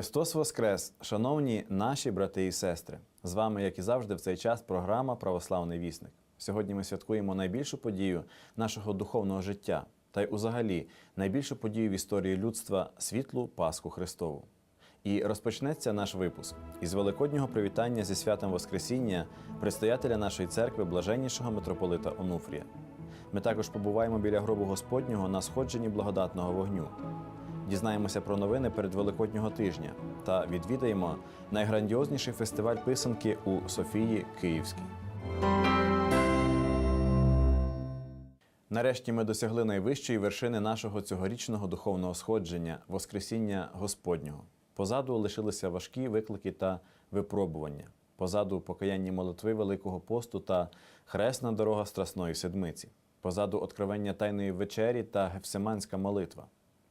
Христос Воскрес! Шановні наші брати і сестри! З вами, як і завжди, в цей час програма Православний вісник. Сьогодні ми святкуємо найбільшу подію нашого духовного життя та й узагалі найбільшу подію в історії людства світлу Пасху Христову. І розпочнеться наш випуск із великоднього привітання зі святом Воскресіння предстоятеля нашої церкви, блаженнішого митрополита Онуфрія. Ми також побуваємо біля гробу Господнього на сходженні благодатного вогню. Дізнаємося про новини перед Великоднього тижня та відвідаємо найграндіозніший фестиваль писанки у Софії Київській. Нарешті ми досягли найвищої вершини нашого цьогорічного духовного сходження Воскресіння Господнього. Позаду лишилися важкі виклики та випробування. Позаду покаянні молитви Великого посту та хресна дорога Страсної Седмиці. Позаду откровення Тайної вечері та Гефсиманська молитва.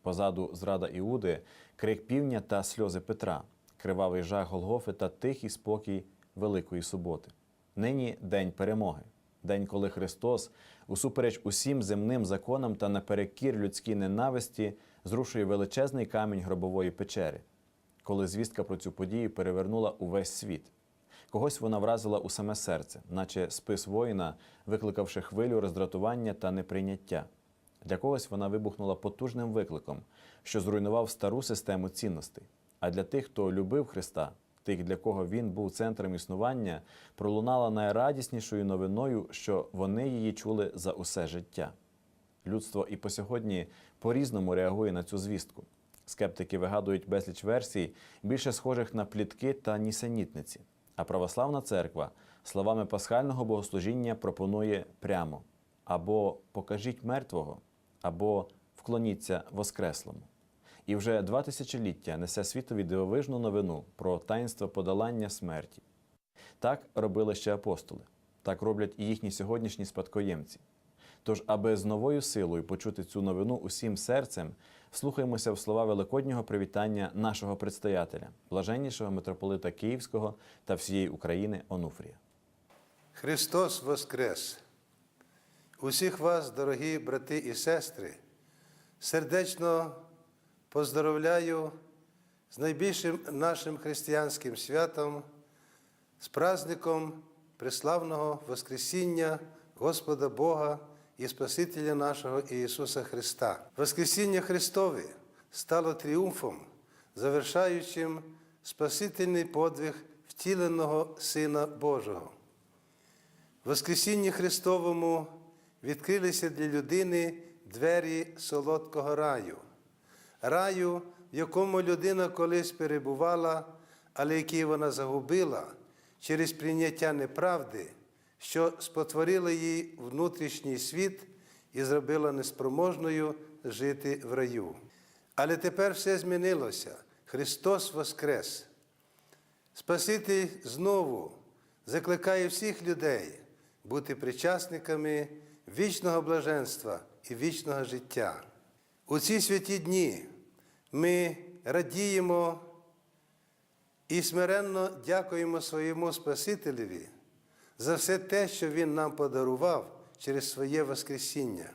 Позаду зрада Іуди, крик півня та сльози Петра, кривавий жах Голгофи та тихий спокій Великої суботи. Нині день перемоги, день, коли Христос, усупереч усім земним законам та наперекір людській ненависті, зрушує величезний камінь гробової печери, коли звістка про цю подію перевернула увесь світ. Когось вона вразила у саме серце, наче спис воїна, викликавши хвилю роздратування та неприйняття. Для когось вона вибухнула потужним викликом, що зруйнував стару систему цінностей. А для тих, хто любив Христа, тих, для кого він був центром існування, пролунала найрадіснішою новиною, що вони її чули за усе життя. Людство і по сьогодні по-різному реагує на цю звістку. Скептики вигадують безліч версій, більше схожих на плітки та нісенітниці. А православна церква словами пасхального богослужіння пропонує прямо або покажіть мертвого, або вклоніться Воскреслому. І вже два тисячоліття несе світові дивовижну новину про таїнство подолання смерті. Так робили ще апостоли, так роблять і їхні сьогоднішні спадкоємці. Тож, аби з новою силою почути цю новину усім серцем, слухаємося в слова великоднього привітання нашого предстоятеля, блаженнішого митрополита Київського та всієї України Онуфрія. Христос Воскрес! Усіх вас, дорогі брати і сестри, сердечно поздоровляю з найбільшим нашим християнським святом, з праздником преславного Воскресіння Господа Бога і Спасителя нашого Ісуса Христа. Воскресіння Христове стало тріумфом, завершаючим Спасительний подвиг втіленого Сина Божого. Воскресінні Христовому відкрилися для людини двері солодкого раю, раю, в якому людина колись перебувала, але який вона загубила через прийняття неправди, що спотворила їй внутрішній світ і зробила неспроможною жити в раю. Але тепер все змінилося. Христос Воскрес. Спаситель знову закликає всіх людей бути причасниками вічного блаженства і вічного життя. У ці святі дні ми радіємо і смиренно дякуємо своєму Спасителеві за все те, що Він нам подарував через своє Воскресіння.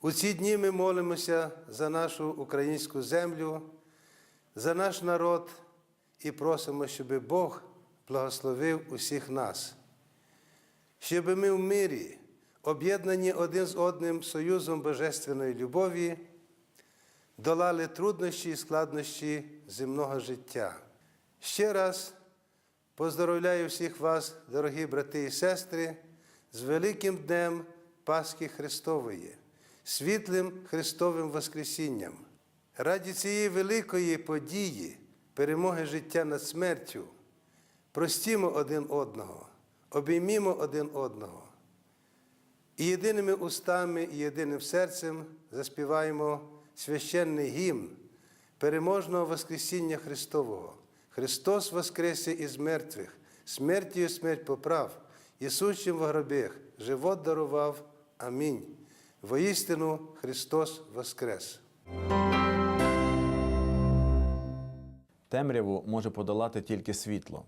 У ці дні ми молимося за нашу українську землю, за наш народ і просимо, щоб Бог благословив усіх нас, щоб ми в мирі, об'єднані один з одним союзом божественної любові, долали труднощі і складнощі земного життя. Ще раз поздоровляю всіх вас, дорогі брати і сестри, з великим днем Пасхи Христової, світлим Христовим Воскресінням. Раді цієї великої події, перемоги життя над смертю, простімо один одного, обіймімо один одного. І єдиними устами і єдиним серцем заспіваємо священний гімн переможного Воскресіння Христового. Христос воскресе із мертвих, смертю смерть поправ, і сущим в живот дарував. Амінь. Воістину Христос Воскрес! Темряву може подолати тільки світло.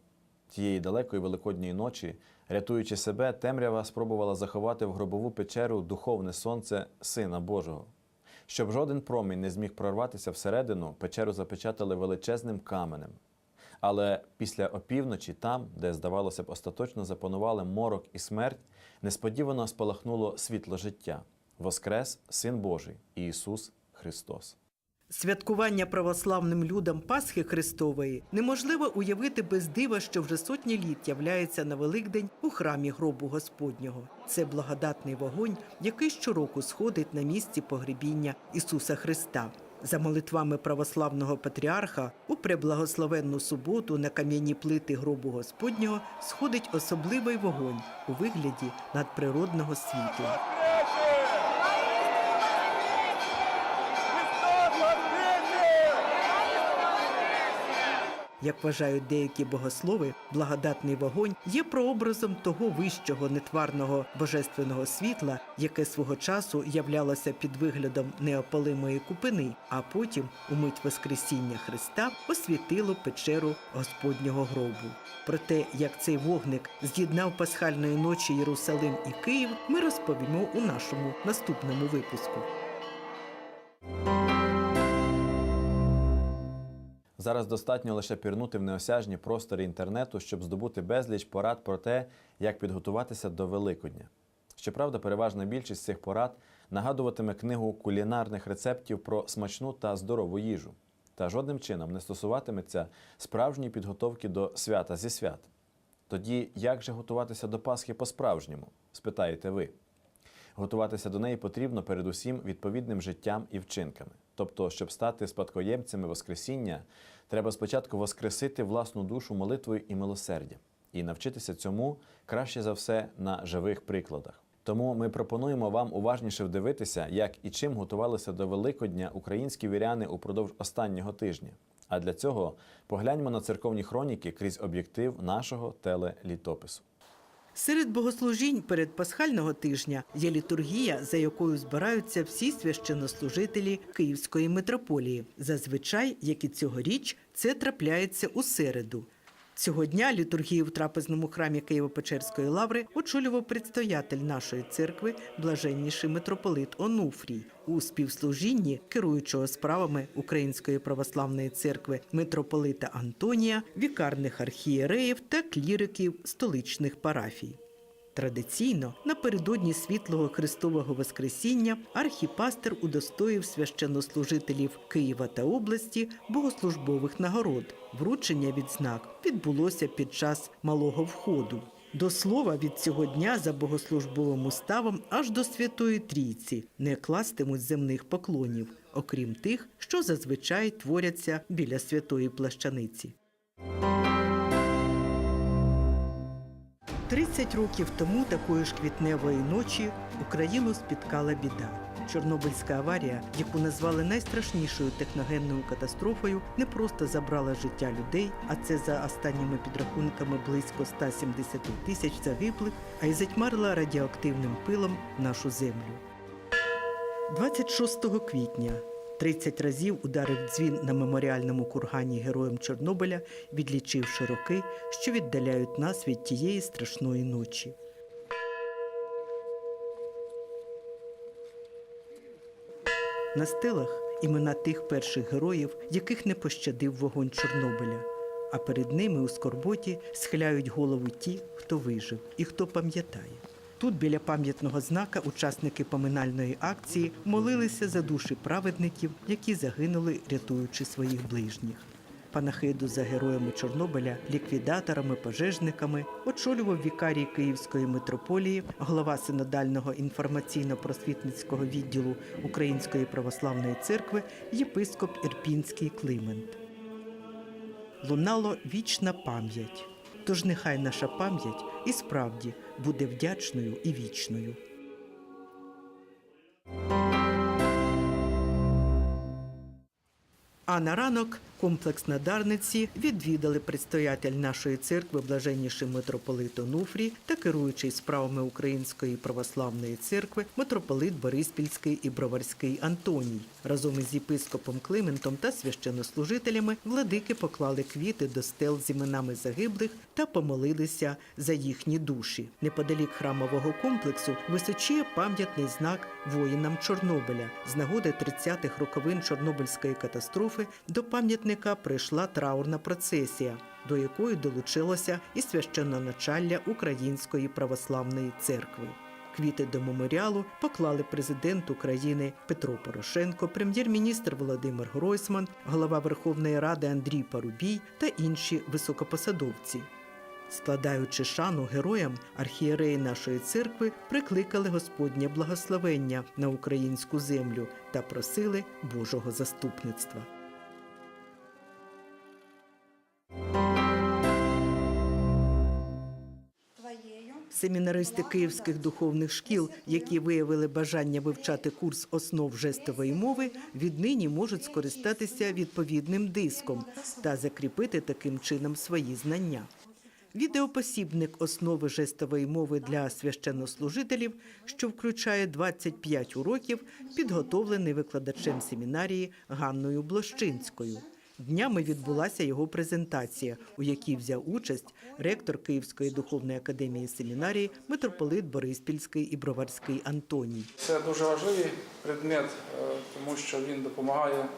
Тієї далекої великодньої ночі, рятуючи себе, темрява спробувала заховати в гробову печеру духовне сонце Сина Божого. Щоб жоден промінь не зміг прорватися всередину, печеру запечатали величезним каменем. Але після опівночі, там, де, здавалося б, остаточно запанували морок і смерть, несподівано спалахнуло світло життя. Воскрес Син Божий Ісус Христос. Святкування православним людям Пасхи Христової неможливо уявити без дива, що вже сотні літ являється на Великдень у храмі гробу Господнього. Це благодатний вогонь, який щороку сходить на місці погребіння Ісуса Христа. За молитвами православного патріарха у преблагословенну суботу на кам'яні плити гробу Господнього сходить особливий вогонь у вигляді надприродного світла. Як вважають деякі богослови, благодатний вогонь є прообразом того вищого нетварного божественного світла, яке свого часу являлося під виглядом неопалимої купини, а потім, у мить Воскресіння Христа, освітило печеру Господнього гробу. Про те, як цей вогник з'єднав пасхальної ночі Єрусалим і Київ, ми розповімо у нашому наступному випуску. Зараз достатньо лише пірнути в неосяжні простори інтернету, щоб здобути безліч порад про те, як підготуватися до Великодня. Щоправда, переважна більшість цих порад нагадуватиме книгу кулінарних рецептів про смачну та здорову їжу, та жодним чином не стосуватиметься справжньої підготовки до свята зі свят. Тоді як же готуватися до Пасхи по-справжньому? спитаєте ви. Готуватися до неї потрібно передусім відповідним життям і вчинками. Тобто, щоб стати спадкоємцями Воскресіння, треба спочатку воскресити власну душу молитвою і милосердям, і навчитися цьому краще за все на живих прикладах. Тому ми пропонуємо вам уважніше вдивитися, як і чим готувалися до Великодня українські віряни упродовж останнього тижня. А для цього погляньмо на церковні хроніки крізь об'єктив нашого телелітопису. Серед богослужінь перед пасхального тижня є літургія, за якою збираються всі священнослужителі Київської митрополії. Зазвичай, як і цьогоріч, це трапляється у середу. Цього дня літургію в трапезному храмі Києво-Печерської лаври очолював предстоятель нашої церкви, блаженніший митрополит Онуфрій. У співслужінні керуючого справами Української православної церкви митрополита Антонія, вікарних архієреїв та кліриків столичних парафій. Традиційно напередодні світлого Христового Воскресіння архіпастер удостоїв священнослужителів Києва та області богослужбових нагород. Вручення відзнак відбулося під час малого входу. До слова, від цього дня за богослужбовим уставом аж до Святої Трійці не кластимуть земних поклонів, окрім тих, що зазвичай творяться біля святої плащаниці. 30 років тому такої ж квітневої ночі Україну спіткала біда. Чорнобильська аварія, яку назвали найстрашнішою техногенною катастрофою, не просто забрала життя людей, а це за останніми підрахунками близько 170 тисяч загиблих, а й затьмарила радіоактивним пилом нашу землю. 26 квітня 30 разів ударив дзвін на меморіальному кургані героям Чорнобиля, відлічивши роки, що віддаляють нас від тієї страшної ночі. На стелах імена тих перших героїв, яких не пощадив вогонь Чорнобиля. А перед ними у скорботі схиляють голову ті, хто вижив і хто пам'ятає. Тут біля пам'ятного знака учасники поминальної акції молилися за душі праведників, які загинули, рятуючи своїх ближніх. Панахиду за героями Чорнобиля, ліквідаторами, пожежниками очолював вікарій Київської митрополії, голова синодального інформаційно-просвітницького відділу Української православної церкви, єпископ Ірпінський Климент. Лунало вічна пам'ять. Тож нехай наша пам'ять і справді буде вдячною і вічною. А на ранок Комплекс на Дарниці відвідали предстоятель нашої церкви блаженніший митрополит Онуфрій та керуючий справами Української православної церкви митрополит Бориспільський і Броварський Антоній. Разом із єпископом Климентом та священнослужителями владики поклали квіти до стел з іменами загиблих та помолилися за їхні душі. Неподалік храмового комплексу височіє пам'ятний знак воїнам Чорнобиля. З нагоди 30-х роковин Чорнобильської катастрофи до пам'ятника прийшла траурна процесія, до якої долучилося і священноначалля Української православної церкви. Квіти до меморіалу поклали президент України Петро Порошенко, прем'єр-міністр Володимир Гройсман, голова Верховної Ради Андрій Парубій та інші високопосадовці. Складаючи шану героям, архієреї нашої церкви прикликали Господнє благословення на українську землю та просили Божого заступництва. Семінаристи київських духовних шкіл, які виявили бажання вивчати курс основ жестової мови, віднині можуть скористатися відповідним диском та закріпити таким чином свої знання. Відеопосібник основи жестової мови для священнослужителів, що включає 25 уроків, підготовлений викладачем семінарії Ганною Блощинською. Днями відбулася його презентація, у якій взяв участь ректор Київської духовної академії семінарії митрополит Бориспільський і Броварський Антоній. Це дуже важливий предмет, е, тому що він допомагає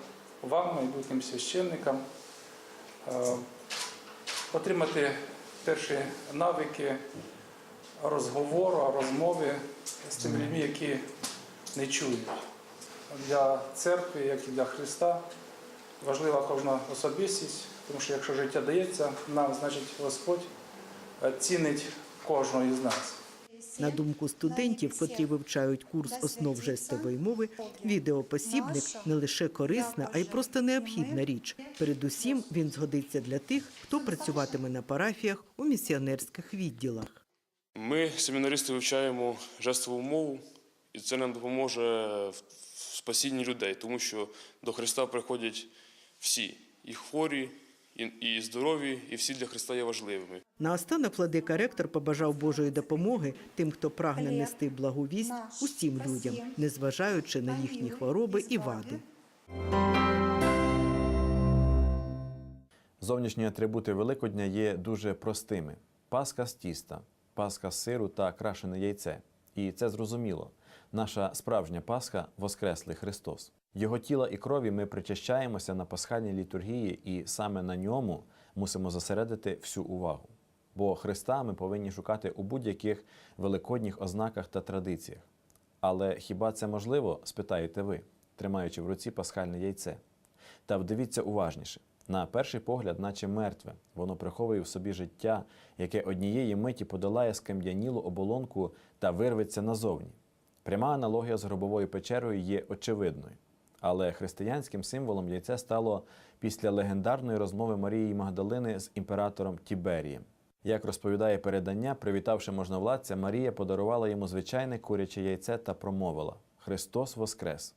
вам, майбутнім священникам, е, отримати перші навики розговору, розмови з тими людьми, які не чують. Для церкви, як і для Христа, важлива кожна особистість, тому що якщо життя дається нам, значить Господь е, цінить кожного із нас. На думку студентів, котрі вивчають курс основ жестової мови, відеопосібник не лише корисна, а й просто необхідна річ. Передусім, він згодиться для тих, хто працюватиме на парафіях у місіонерських відділах. Ми, семінаристи, вивчаємо жестову мову, і це нам допоможе в в спасінні людей, тому що до Христа приходять всі, і хворі, і, здорові, і всі для Христа є важливими. Наостанок владика ректор побажав Божої допомоги тим, хто прагне нести благу вість усім людям, незважаючи на їхні хвороби і вади. Зовнішні атрибути Великодня є дуже простими: паска з тіста, паска з сиру та крашене яйце. І це зрозуміло. Наша справжня Пасха Воскреслий Христос. Його тіла і крові ми причащаємося на пасхальній літургії, і саме на ньому мусимо зосередити всю увагу. Бо Христа ми повинні шукати у будь-яких великодніх ознаках та традиціях. Але хіба це можливо, спитаєте ви, тримаючи в руці пасхальне яйце? Та вдивіться уважніше. На перший погляд, наче мертве, воно приховує в собі життя, яке однієї миті подолає скам'янілу оболонку та вирветься назовні. Пряма аналогія з гробовою печерою є очевидною. Але християнським символом яйце стало після легендарної розмови Марії Магдалини з імператором Тіберієм. Як розповідає передання, привітавши можновладця, Марія подарувала йому звичайне куряче яйце та промовила: Христос Воскрес!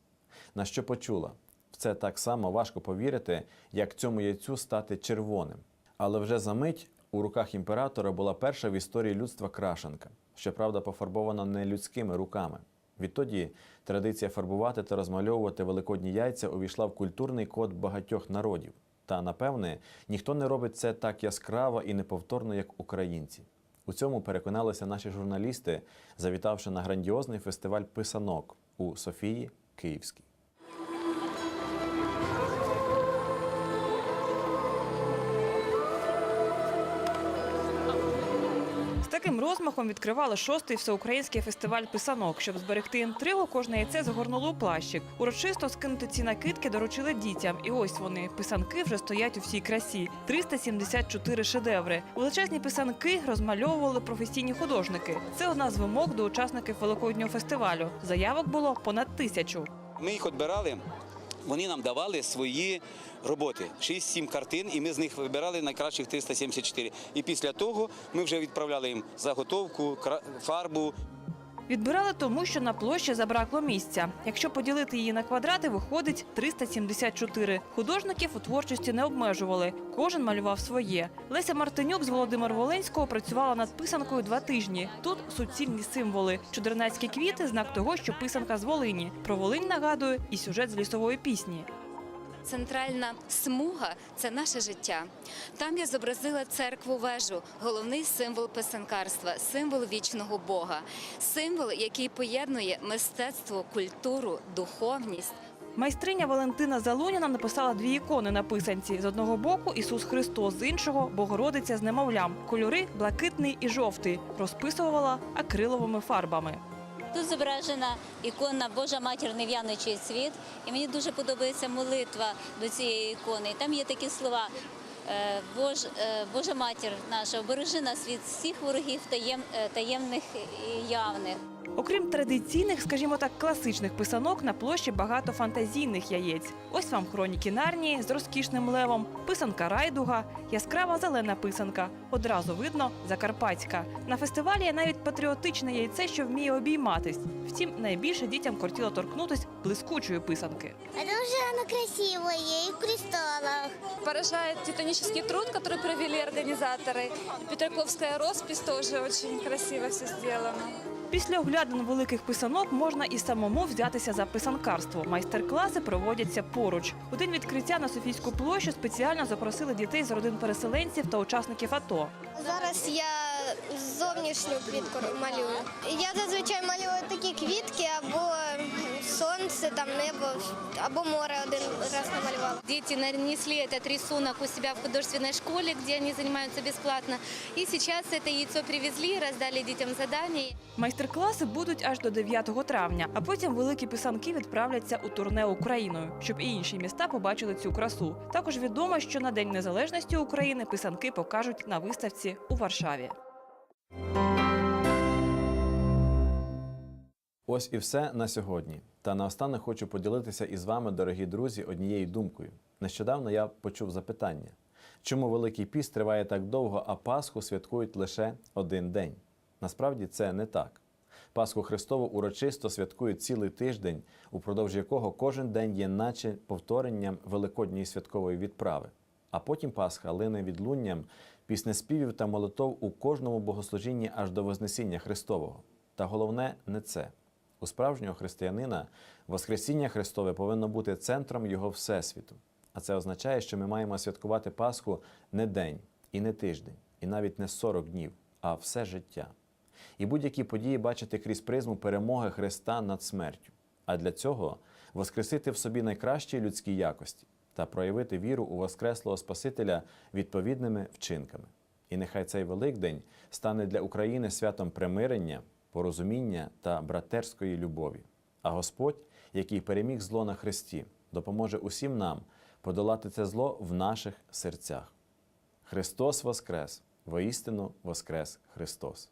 На що почула? В це так само важко повірити, як цьому яйцю стати червоним. Але вже за мить у руках імператора була перша в історії людства крашенка, щоправда, пофарбована не людськими руками. Відтоді традиція фарбувати та розмальовувати великодні яйця увійшла в культурний код багатьох народів. Та напевне ніхто не робить це так яскраво і неповторно, як українці. У цьому переконалися наші журналісти, завітавши на грандіозний фестиваль писанок у Софії Київській. Таким розмахом відкривали шостий всеукраїнський фестиваль писанок. Щоб зберегти інтригу, кожне яйце загорнуло у плащик. Урочисто скинути ці накидки доручили дітям. І ось вони писанки вже стоять у всій красі. 374 шедеври. Величезні писанки розмальовували професійні художники. Це одна з вимог до учасників великоднього фестивалю. Заявок було понад тисячу. Ми їх відбирали. Вони нам давали свої роботи 6-7 картин, і ми з них вибирали найкращих 374. І після того ми вже відправляли їм заготовку, фарбу, Відбирали тому, що на площі забракло місця. Якщо поділити її на квадрати, виходить 374. Художників у творчості не обмежували. Кожен малював своє. Леся Мартинюк з Володимира Волинського працювала над писанкою два тижні. Тут суцільні символи. Чудернацькі квіти знак того, що писанка з Волині. Про Волинь нагадує і сюжет з лісової пісні. Центральна смуга це наше життя. Там я зобразила церкву вежу, головний символ писанкарства, символ вічного Бога, символ, який поєднує мистецтво, культуру, духовність. Майстриня Валентина Залуніна написала дві ікони на писанці. З одного боку Ісус Христос, з іншого Богородиця з немовлям. Кольори блакитний і жовтий. Розписувала акриловими фарбами. Тут зображена ікона Божа матір нев'яночий світ, і мені дуже подобається молитва до цієї ікони. І там є такі слова. е, Бож, е, Божа матір наша, обережи нас від всіх ворогів таєм, е, таємних і явних. Окрім традиційних, скажімо так, класичних писанок, на площі багато фантазійних яєць. Ось вам хроніки Нарнії з розкішним левом, писанка райдуга, яскрава зелена писанка. Одразу видно закарпатська. На фестивалі є навіть патріотичне яйце, що вміє обійматись. Втім, найбільше дітям кортіло торкнутись блискучої писанки. Потому что оно красивое и в кристаллах. Поражает титанический труд, который провели организаторы. Петраковская роспись тоже очень красиво все сделано. Після оглядин великих писанок можна і самому взятися за писанкарство. Майстер-класи проводяться поруч. У день відкриття на Софійську площу спеціально запросили дітей з родин переселенців та учасників АТО. Зараз я зовнішню квітку малюю. Я зазвичай малюю такі квітки або сонце, там небо, або море один раз намалювала. Дети нанесли этот рисунок у себя в художественной школе, где они занимаются бесплатно. И сейчас это яйцо привезли, раздали детям задания. Майстер-класи будуть аж до 9 травня, а потім великі писанки відправляться у турне Україною, щоб і інші міста побачили цю красу. Також відомо, що на День Незалежності України писанки покажуть на виставці у Варшаві. Ось і все на сьогодні. Та наостанок хочу поділитися із вами, дорогі друзі, однією думкою. Нещодавно я почув запитання, чому Великий Піст триває так довго, а Пасху святкують лише один день. Насправді це не так. Пасху Христову урочисто святкують цілий тиждень, упродовж якого кожен день є наче повторенням великодньої святкової відправи. А потім Пасха лине відлунням піснеспівів та молитов у кожному богослужінні аж до Вознесіння Христового. Та головне не це. У справжнього християнина Воскресіння Христове повинно бути центром його всесвіту. А це означає, що ми маємо святкувати Пасху не день і не тиждень, і навіть не 40 днів, а все життя. І будь-які події бачити крізь призму перемоги Христа над смертю. А для цього воскресити в собі найкращі людські якості та проявити віру у Воскреслого Спасителя відповідними вчинками. І нехай цей Великдень стане для України святом примирення, порозуміння та братерської любові. А Господь, який переміг зло на Христі, допоможе усім нам подолати це зло в наших серцях. Христос Воскрес! Воістину Воскрес Христос!